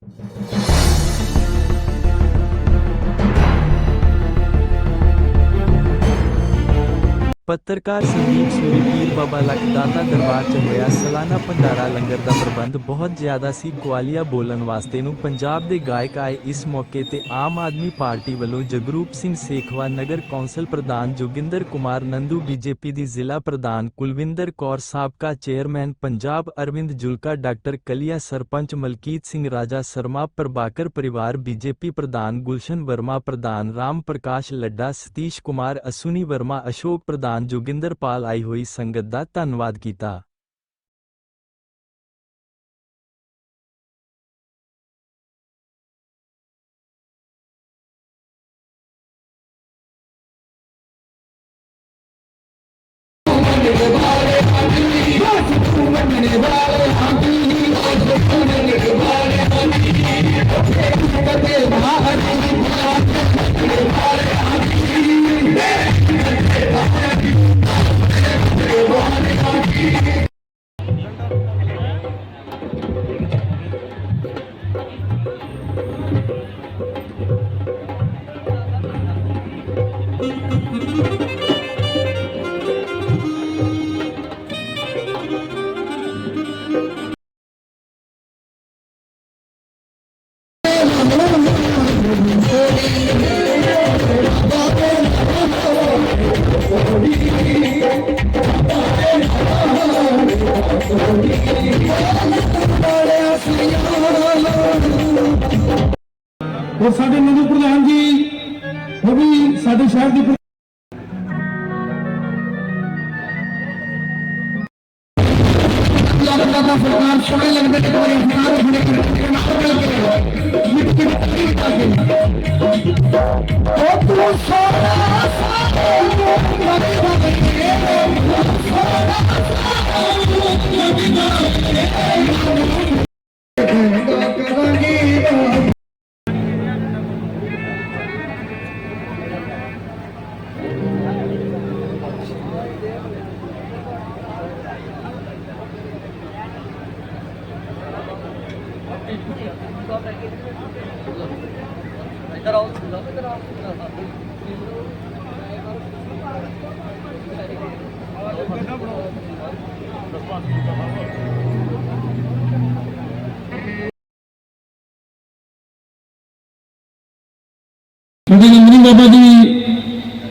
Thank you ਪੱਤਰਕਾਰ ਸੰਦੀਪ ਸੂਰੀ ਪੀਰ ਬਾਬਾ ਲਖਦਾਤਾ ਦਰਬਾਰ ਚ ਹੋਇਆ ਸਾਲਾਨਾ ਭੰਡਾਰਾ ਲੰਗਰ ਦਾ ਪ੍ਰਬੰਧ ਬਹੁਤ ਜ਼ਿਆਦਾ ਸੀ। ਗਵਾਲੀਆ ਬੋਲਣ ਵਾਸਤੇ ਨੂੰ ਪੰਜਾਬ ਦੇ ਗਾਇਕ ਆਏ ਇਸ ਮੌਕੇ ਤੇ ਆਮ ਆਦਮੀ ਪਾਰਟੀ ਵੱਲੋਂ ਜਗਰੂਪ ਸਿੰਘ ਸੇਖਵਾ, ਨਗਰ ਕੌਂਸਲ ਪ੍ਰਧਾਨ ਜੋਗਿੰਦਰ ਕੁਮਾਰ ਨੰਦੂ, ਬੀਜੇਪੀ ਦੀ ਜ਼ਿਲ੍ਹਾ ਪ੍ਰਧਾਨ ਕੁਲਵਿੰਦਰ ਕੌਰ, ਸਾਬਕਾ ਚੇਅਰਮੈਨ ਪੰਜਾਬ ਅਰਵਿੰਦ ਜੁਲਕਾ, ਡਾਕਟਰ ਕਲੀਆ, ਸਰਪੰਚ ਮਲਕੀਤ ਸਿੰਘ, ਰਾਜਾ ਸਰਮਾ, ਪ੍ਰਭਾਕਰ ਪਰਿਵਾਰ, ਬੀਜੇਪੀ ਪ੍ਰਧਾਨ ਗੁਲਸ਼ਨ ਵਰਮਾ, ਪ੍ਰਧਾਨ ਰਾਮ ਪ੍ਰਕਾਸ਼ ਲੱਡਾ, ਸਤੀਸ਼ ਕੁਮਾਰ, ਅਸੂਨੀ ਵਰਮਾ, ਅਸ਼ੋਕ ਪ੍ਰਧਾਨ ਜੋਗਿੰਦਰ ਪਾਲ ਆਈ ਹੋਈ ਸੰਗਤ ਦਾ ਧੰਨਵਾਦ ਕੀਤਾ। ਔਰ ਸਾਡੇ ਨੰਦੂ ਪ੍ਰਧਾਨ ਜੀ ਉਹ ਵੀ ਸਾਡੇ ਸ਼ਹਿਰ ਦੇ ਲੱਗਦਾ ਤਾਂ ਸਰਕਾਰ ਸੋਹਣੇ ਲੱਗਦੇ ਨੇ ਕੋਈ ਇਨਸਾਨ ਹੁਣੇ ਕਿਤੇ ਕਿਉਂਕਿ ਨੰਦਨੀ ਬਾਬਾ ਜੀ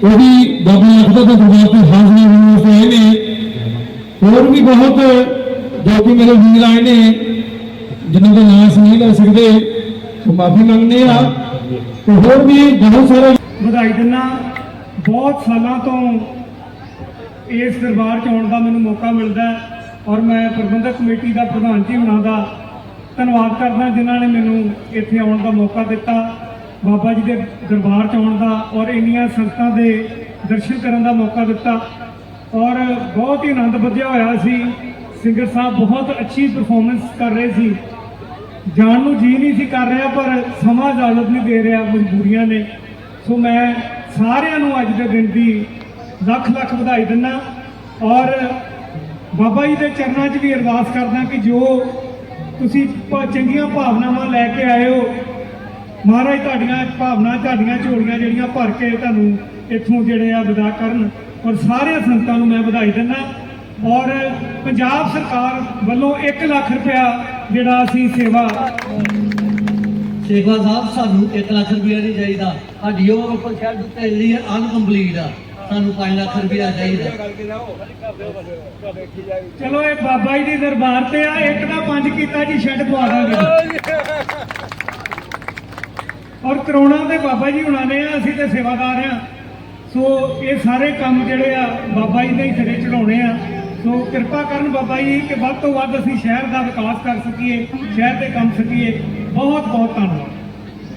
ਉਹ ਵੀ ਬਾਬਾ ਅਖਦਾ ਦਾ ਦਰਬਾਰ ਤੇ ਹਾਜ਼ਰੀ ਹੋਣ ਵਾਸਤੇ ਆਏ ਨੇ ਹੋਰ ਵੀ ਬਹੁਤ ਜੋ ਕਿ ਮੇਰੇ ਵੀਰ ਆਏ ਨੇ ਜਿਨ੍ਹਾਂ ਦੇ ਨਾਮ ਅਸੀਂ ਨਹੀਂ ਲੈ ਸਕਦੇ, ਉਹ ਮਾਫੀ ਮੰਗਦੇ ਆ ਤੇ ਹੋਰ ਵੀ ਬਹੁਤ ਸਾਰੇ ਵਧਾਈ ਦਿੰਨਾ ਬਹੁਤ ਸਾਲਾਂ ਤੋਂ ਇਸ ਦਰਬਾਰ 'ਚ ਆਉਣ ਦਾ ਮੈਨੂੰ ਮੌਕਾ ਮਿਲਦਾ ਔਰ ਮੈਂ ਪ੍ਰਬੰਧਕ ਕਮੇਟੀ ਦਾ ਪ੍ਰਧਾਨ ਜੀ ਹੁਣਾਂ ਦਾ ਧੰਨਵਾਦ ਕਰਦਾ ਜਿਨ੍ਹਾਂ ਨੇ ਮੈਨੂੰ ਇੱਥੇ ਆਉਣ ਦਾ ਮੌਕਾ ਦਿੱਤਾ, ਬਾਬਾ ਜੀ ਦੇ ਦਰਬਾਰ 'ਚ ਆਉਣ ਦਾ ਔਰ ਇੰਨੀਆਂ ਸੰਗਤਾਂ ਦੇ ਦਰਸ਼ਨ ਕਰਨ ਦਾ ਮੌਕਾ ਦਿੱਤਾ। ਔਰ ਬਹੁਤ ਹੀ ਆਨੰਦ ਵਧਿਆ ਹੋਇਆ ਸੀ। ਸਿੰਗਰ ਸਾਹਿਬ ਬਹੁਤ ਅੱਛੀ ਪਰਫਾਰਮੈਂਸ ਕਰ ਰਹੇ ਸੀ। ਜਾਣ ਨੂੰ ਜੀ ਨਹੀਂ ਸੀ ਕਰ ਰਿਹਾ, ਪਰ ਸਮਾਂ ਇਜਾਜ਼ਤ ਨਹੀਂ ਦੇ ਰਿਹਾ ਮਜਬੂਰੀਆਂ ਨੇ। ਸੋ ਮੈਂ ਸਾਰਿਆਂ ਨੂੰ ਅੱਜ ਦੇ ਦਿਨ ਦੀ ਲੱਖ ਲੱਖ ਵਧਾਈ ਦਿੰਦਾ ਔਰ ਬਾਬਾ ਜੀ ਦੇ ਚਰਨਾਂ 'ਚ ਵੀ ਅਰਦਾਸ ਕਰਦਾ ਕਿ ਜੋ ਤੁਸੀਂ ਚੰਗੀਆਂ ਭਾਵਨਾਵਾਂ ਲੈ ਕੇ ਆਏ ਹੋ, ਮਹਾਰਾਜ ਤੁਹਾਡੀਆਂ ਭਾਵਨਾ, ਤੁਹਾਡੀਆਂ ਝੋਲੀਆਂ ਜਿਹੜੀਆਂ ਭਰ ਕੇ ਤੁਹਾਨੂੰ ਇੱਥੋਂ ਜਿਹੜੇ ਆ ਵਿਦਾ ਕਰਨ ਔਰ ਸਾਰੇ ਸੰਗਤਾਂ ਨੂੰ ਮੈਂ ਵਧਾਈ ਦਿੰਦਾ ਔਰ ਪੰਜਾਬ ਸਰਕਾਰ ਵੱਲੋਂ 1 ਲੱਖ ਰੁਪਇਆ ਜਿਹੜਾ ਅਸੀਂ ਸੇਵਾ ਸੇਖਵਾ ਸਾਹਿਬ ਸਾਨੂੰ 1 ਲੱਖ ਰੁਪਇਆ ਨਹੀਂ ਚਾਹੀਦਾ। ਸਾਡੀ ਉਹ ਪ੍ਰੋਜੈਕਟ ਤੇ ਲਈ ਅਨਕੰਪਲੀਟ ਆ। ਸਾਨੂੰ 5 ਲੱਖ ਰੁਪਇਆ ਚਾਹੀਦਾ। ਚਲੋ ਇਹ ਬਾਬਾ ਜੀ ਦੀ ਦਰਬਾਰ ਤੇ ਆ ਇੱਕ ਦਾ ਪੰਜ ਕੀਤਾ ਜੀ ਸ਼ੈੱਡ ਪਵਾ ਦਾਂਗੇ। ਔਰ ਕਰੋਨਾ ਦੇ ਬਾਬਾ ਜੀ ਹੁਣਾਂ ਨੇ ਆ ਅਸੀਂ ਤੇ ਸੇਵਾਦਾਰ ਆ। ਸੋ ਇਹ ਸਾਰੇ ਕੰਮ ਜਿਹੜੇ ਆ ਬਾਬਾ ਜੀ ਦੇ ਹੀ ਸਿਰੇ ਚੜਾਉਣੇ ਆ। ਸੋ ਕਿਰਪਾ ਕਰਨ ਬਾਬਾ ਜੀ ਕਿ ਵੱਧ ਤੋਂ ਵੱਧ ਅਸੀਂ ਸ਼ਹਿਰ ਦਾ ਵਿਕਾਸ ਕਰ ਸਕੀਏ, ਸ਼ਹਿਰ 'ਤੇ ਕੰਮ ਸਕੀਏ। ਬਹੁਤ ਬਹੁਤ ਧੰਨਵਾਦ।